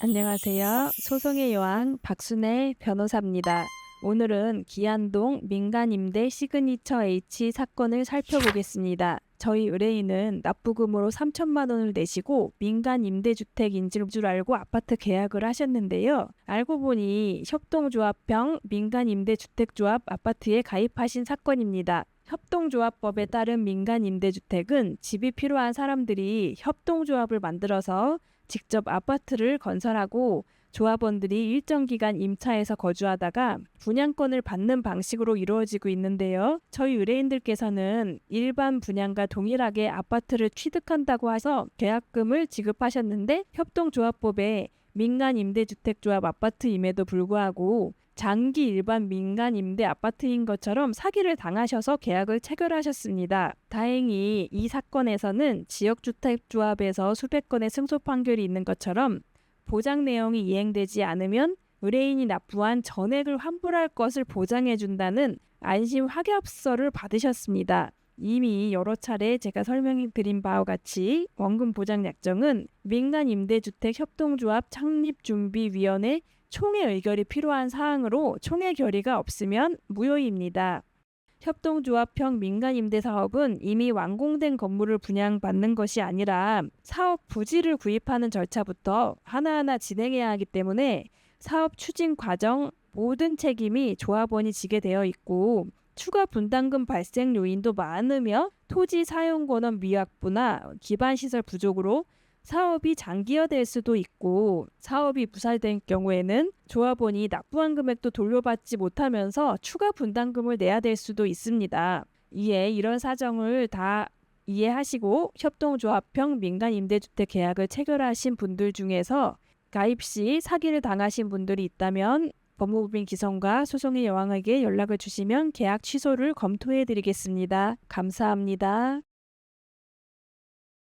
안녕하세요. 소송의 여왕 박순애 변호사입니다. 오늘은 기안동 민간임대 시그니처 H 사건을 살펴보겠습니다. 저희 의뢰인은 납부금으로 3천만 원을 내시고 민간 임대주택인지 줄 알고 아파트 계약을 하셨는데요. 알고 보니 협동조합형 민간 임대주택조합 아파트에 가입하신 사건입니다. 협동조합법에 따른 민간 임대주택은 집이 필요한 사람들이 협동조합을 만들어서 직접 아파트를 건설하고 조합원들이 일정 기간 임차해서 거주하다가 분양권을 받는 방식으로 이루어지고 있는데요. 저희 의뢰인들께서는 일반 분양과 동일하게 아파트를 취득한다고 해서 계약금을 지급하셨는데 협동조합법에 민간 임대주택조합 아파트임에도 불구하고 장기 일반 민간 임대 아파트인 것처럼 사기를 당하셔서 계약을 체결하셨습니다. 다행히 이 사건에서는 지역주택조합에서 수백 건의 승소 판결이 있는 것처럼 보장 내용이 이행되지 않으면 의뢰인이 납부한 전액을 환불할 것을 보장해 준다는 안심 확약서를 받으셨습니다. 이미 여러 차례 제가 설명해 드린 바와 같이 원금 보장 약정은 민간 임대주택 협동조합 창립 준비 위원회 총회 의결이 필요한 사항으로 총회 결의가 없으면 무효입니다. 협동조합형 민간임대 사업은 이미 완공된 건물을 분양받는 것이 아니라 사업 부지를 구입하는 절차부터 하나하나 진행해야 하기 때문에 사업 추진 과정 모든 책임이 조합원이 지게 되어 있고 추가 분담금 발생 요인도 많으며 토지 사용 권한 미확보나 기반 시설 부족으로 사업이 장기화될 수도 있고 사업이 무살된 경우에는 조합원이 납부한 금액도 돌려받지 못하면서 추가 분담금을 내야 될 수도 있습니다. 이에 이런 사정을 다 이해하시고 협동조합형 민간 임대주택 계약을 체결하신 분들 중에서 가입 시 사기를 당하신 분들이 있다면 법무법인 기성과 소송의 여왕에게 연락을 주시면 계약 취소를 검토해 드리겠습니다. 감사합니다.